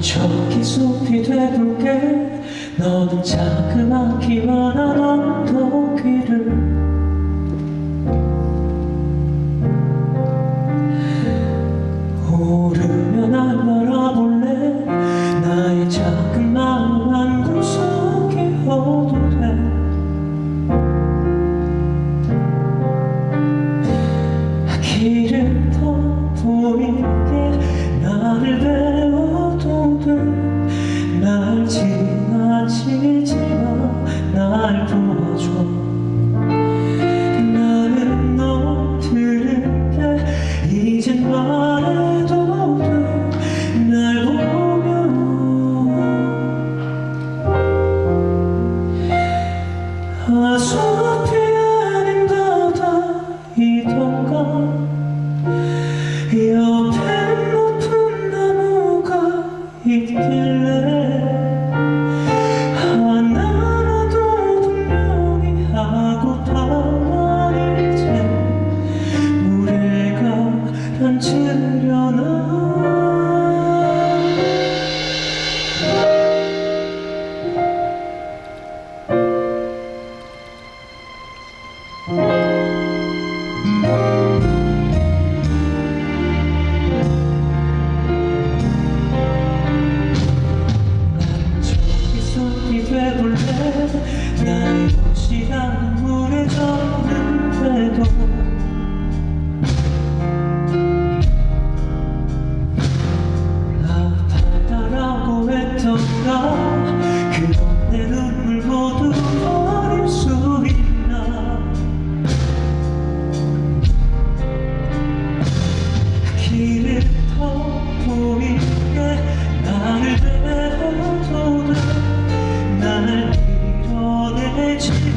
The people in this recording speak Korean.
저기 숲이 돼볼게. 너는 자그맣기만 한 了 edge.